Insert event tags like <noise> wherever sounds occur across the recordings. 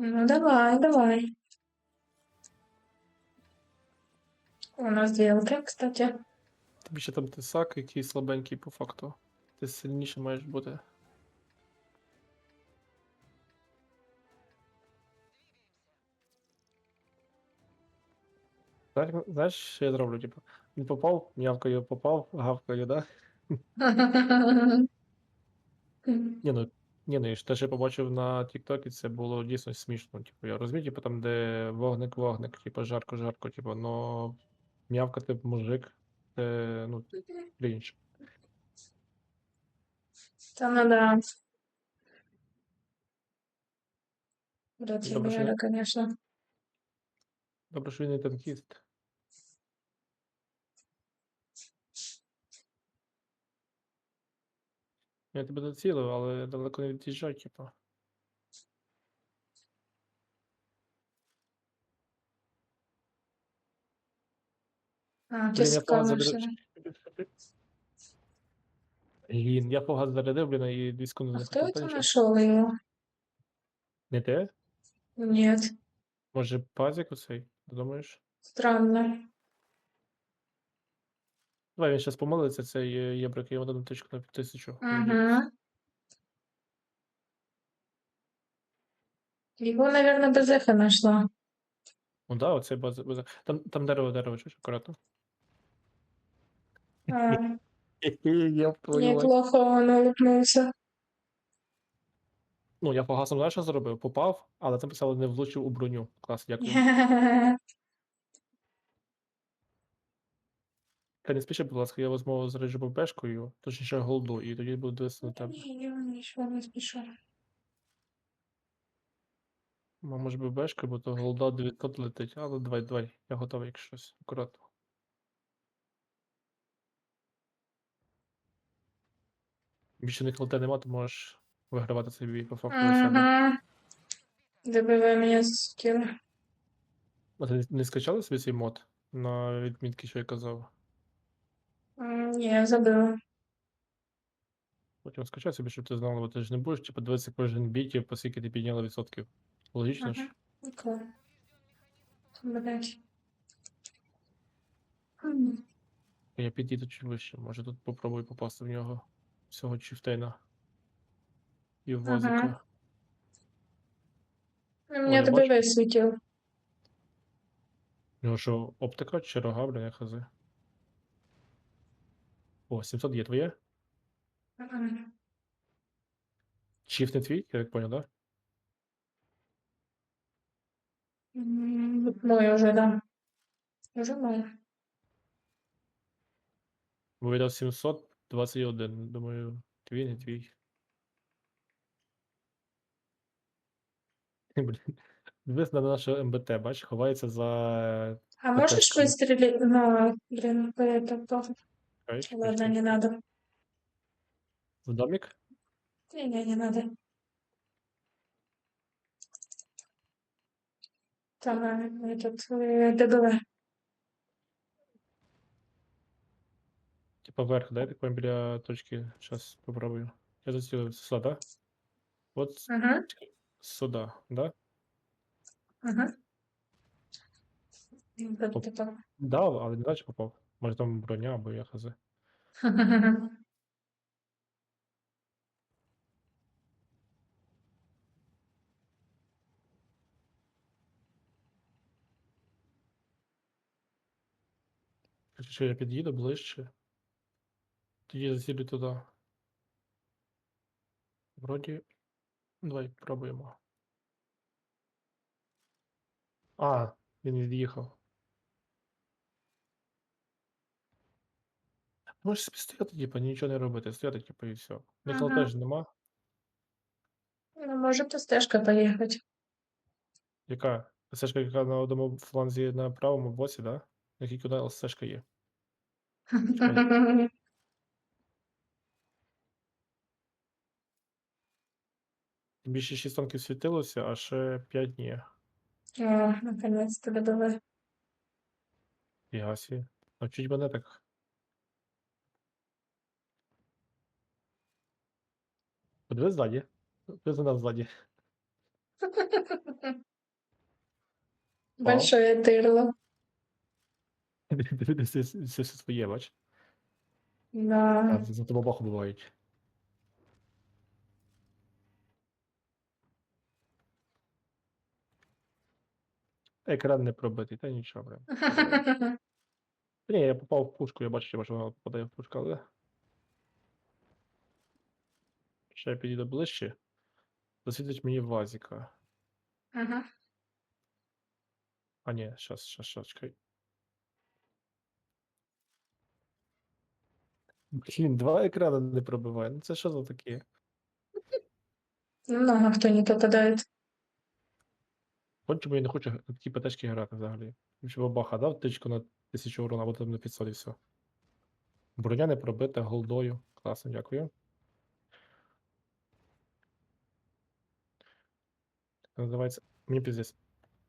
Ну, давай, давай. У нас сделки, кстати. Тобі ще там тисак, який слабенький по факту. Ти сильніше маєш бути. Знаєш, знаєш, що я зроблю? Типу, він попав, м'явкою попав, гавкою, да? <laughs> Ні, ну, ні, ну, і ж те, що я побачив на Тіктокі, це було дійсно смішно. Типу, я розумію, типу, там, де вогник-вогник, типу, жарко-жарко, типу, но м'явкати мужик, це, ну, крінж. Надо... Вряд ли Добре, що- реально, конечно. Добре, що він не танкіст. Я тебе зацілив, але далеко не від'їжджай, типу. А, я ты зарядив. Блін, я погаз зарядив, блін, і 2 секунди А хватило. это нашел его? Не те? Нет, Може, пазик оцей? Думаєш? странно. Давай він зараз помолиться, цей е, єбрик, я дам тичку на тисячу. Угу. Его, наверное, без эхо нашла. Ну да, оцей база. база. Там, там дерево, дерево, чуть акуратно. А, <laughs> Я неплохо он улыбнулся. Ну, я погасом знаєш, що зробив? Попав, але там писало не влучив у броню. Клас, дякую. <laughs> Та не спіши, будь ласка, я візьму заряджу ББшкою, точніше голду, і тоді буду дивитися на тебе. Не, ничего не спешу. А може ББшка, бо то голда 900 летить, але давай, давай, я готовий, якщо щось. Акуратно. Більше них лете нема, то можеш вигравати цей бій по факту за себе. Угу. Добивай меня за скилл. А ти не скачали собі цей мод на відмітки, що я казав? Я забыла. Потім скачай собі, щоб ти знала, бо ти ж не будеш, типу, дивитися кожен бій, типу, скільки ти підняла відсотків. Логічно ж? Ага. Окей. Блять. М, Я підійду чуть вище, може тут попробую попасти в нього всього чифтейна. І в Ага. возика. У меня я бачу. ДБВ. У нього що, оптика чи рога, блін, я хз. О, 700 є твоє? М, Чіфт не твій, я так понял, да? м, Мой уже, да. Уже мой. Бо видав 721, думаю, твій, не твій. Блін. Дивись на наше МБТ, бач, ховається за. А можешь что? выстрелить? Ну, блин, это тоже. Чекай, чекай, Ладно, чекай. не надо. В домик? Не, не, не надо. Там э, этот э, ДБВ. Типа вверх, да? Я так понял, біля точки. Сейчас попробую. Я зацілив сюди, да? От Ага, сюди, да? ага. Вот это. Дав, але не далі попав. Може там броня або я хз. <laughs> Що, я під'їду ближче. Тоді зацілю туди. Вроді. Давай пробуємо. А, він від'їхав. Можеш собі стояти, типу, нічого не робити. Стояти, типу, і все. Ніколи Ага. теж нема. Ну, может, СТшка поехать. Яка? ССшка, яка на одному фланзі на правому боці, да? Який куди ССшка є. Більше 6 танків світилося, а ще 5 ні. О, наконец-то ДБВ. Фігасі. Навчіть мене так. Подивись ззаді. Подивись на нас ззаді. Большое тырло. Дивитися все своє, бач. Да. за тобою баху бувають. Екран не пробитий, та нічого, прям. <laughs> Ні, я попав в пушку, я бачу, що вона попадає в пушку, але. Ще я підійду ближче. Засвітить мені вазіка. Ага. А ні, щас, щас, щас, чекай. Блін, два екрани не пробиває. Ну це що за таке? Ну, много кто не попадает. Чому я не хочу г- такі ПТшки грати взагалі. Щоб бабаха дав тичку на 1000 урона, або там на 500 і все. Броня не пробита голдою. Класно, дякую. Це називається. Мені піздець.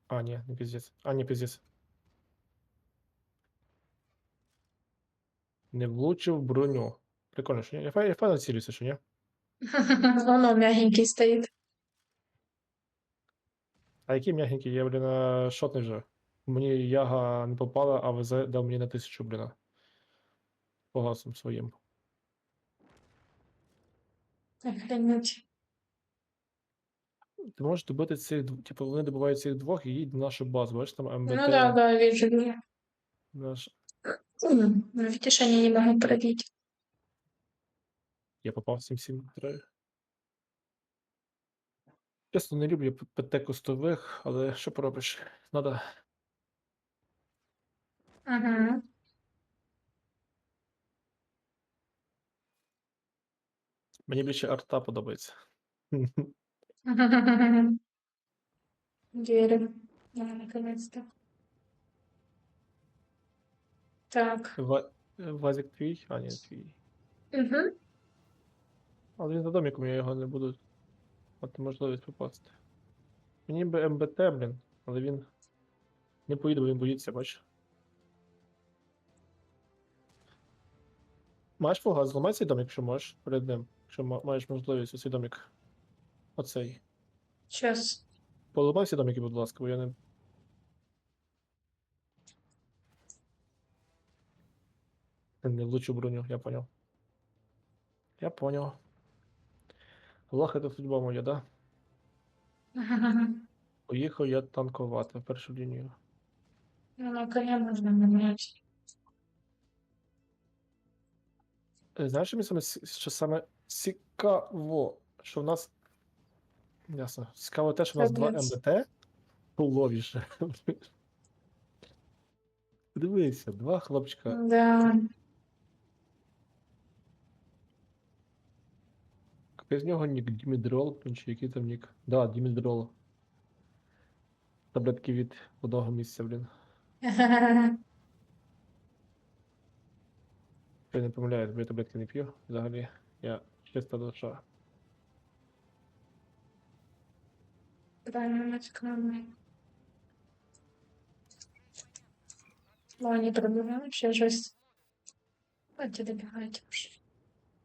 А, ні, не піздець. А, ні, піздець. Не влучив броню. Прикольно, що ні? Я фай- я файно цілюся, що ні? Воно мягенький стоит. А який м'ягенький, я, блін, а, шотний вже. Мені яга не попала, а ВЗ дав мені на тисячу, блін. По гасам своїм. Охренеть. Ти можеш добити цих, дв- типу, вони добивають цих двох і їдь на нашу базу. Бачиш, там МБТ. Ну да, да, вижу. Наш... М, Ну, видишь, они не могут пробить. Я попав 7-7-3. Чесно, не люблю ПТ кустових, але що поробиш? Надо. Ага. Мені більше арта подобається. <laughs> Верю. Да, наконец-то. Так. Ва... Вазик твій? А, ні, твій. Угу. Але він за домиком, я його не буду мати можливість попасти. Мені би МБТ, блін, але він не поїде, бо він боїться, бач. Маєш фугас, зламай цей домик, якщо можеш перед ним, якщо ма- маєш можливість оцей домик. Оцей. Сейчас. Поламай всі домики, будь ласка, бо я не. Не влучу броню, я поняв. Я поняв. Лах, це судьба моя, да? <laughs> Поїхав я танкувати в першу лінію. Ну, на коня можно менять. Е, Знаєш, що мені саме, що саме цікаво, що в нас. Ясно. Цікаво те, що в нас два. МБТ половіше. <laughs> Дивися, два хлопчика. Да. Який з нього нік Дімідрол, блін, чи який там нік? Да, Дімідрол. Таблетки від одного місця, блін. <laughs> Я не помиляюсь, бо я таблетки не п'ю. Взагалі, я чиста душа. Правильно. Ну, они пробивают, вообще жесть. Давайте добивайте уже.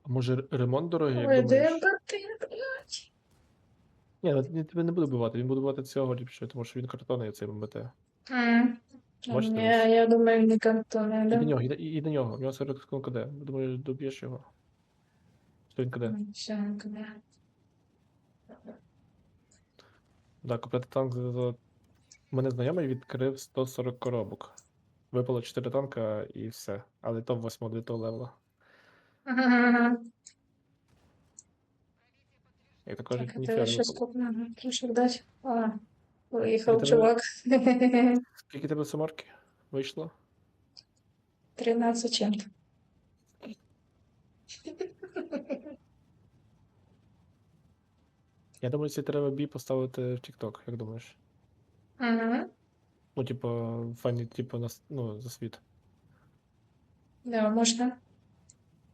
А може ремонт дорогий, як Ой, думаєш? Блядь. Ні, ну, він тебе не буде вбивати, він буде вбивати цього ліпше, тому що він картонний цей МБТ. М. Бачите, Не, ось. я думаю, не картонная, І да? до нього, і, до- і до нього. У нього 40 секунд КД. Думаю, доб'єш його. Що він КД? Все, когда. Да, купляти танк за. за- У мене знайомий відкрив 140 коробок. Випало 4 танка і все. Але то 8 9 левела. Як то кажуть, Так, это ніфіга не сейчас випало. сколько надо? Ключик дать? А, выехал Это вы- чувак. Скільки тебе самарки вийшло? 13 чем-то. Я думаю, це треба бій поставити в TikTok, як думаєш? Мгм. Ну, типу, файний, типу, на, с- ну, за світ. Да, можно.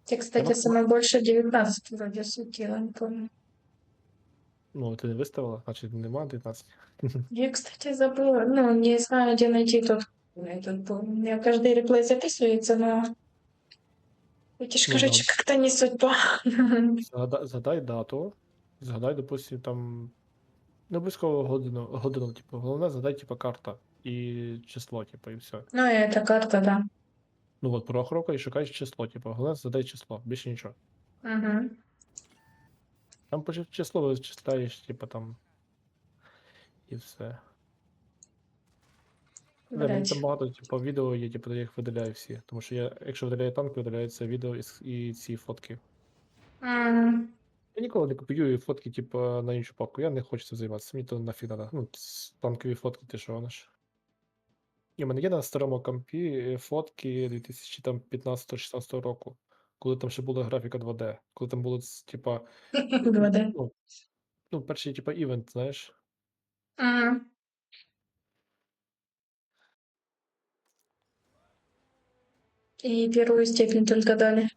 Те, кстати, могу- самое больше 19 вроде светило, не помню. Ну, ти не виставила, значить нема 19. <laughs> Я, кстати, забыла. Ну, не знаю, где найти тот. Этот был. У меня каждый реплей записывается, но... Видишь, Ну, короче, да. как-то не судьба. <laughs> Згадай, згадай дату. Згадай, допустим, там Не обов'язково годину, годину, типу, головне задай, типу, карта і число, типу, і все. Ну, и эта карта, да. Ну от пораховка і шукаєш число, типу, головне задай число, більше нічого. Угу. Там по число вичисляєш, типу, там. І все. Да, мені там багато, типу, відео є, типу, я їх видаляю всі. Тому що я, якщо видаляю танк, видаляються відео і, і ці фотки. М, Я ніколи не копіюю фотки, типу, на іншу папку. Я не хочу цим займатися. Мені то нафіг надо. Ну, танкові фотки, ти що гониш. Ні, у мене є на старому компі е, фотки 2015-16 року, коли там ще була графіка 2D, коли там було, типа, <laughs> 2D. ну, ну, перший, типа, івент, знаєш. М. И первую степень только дали.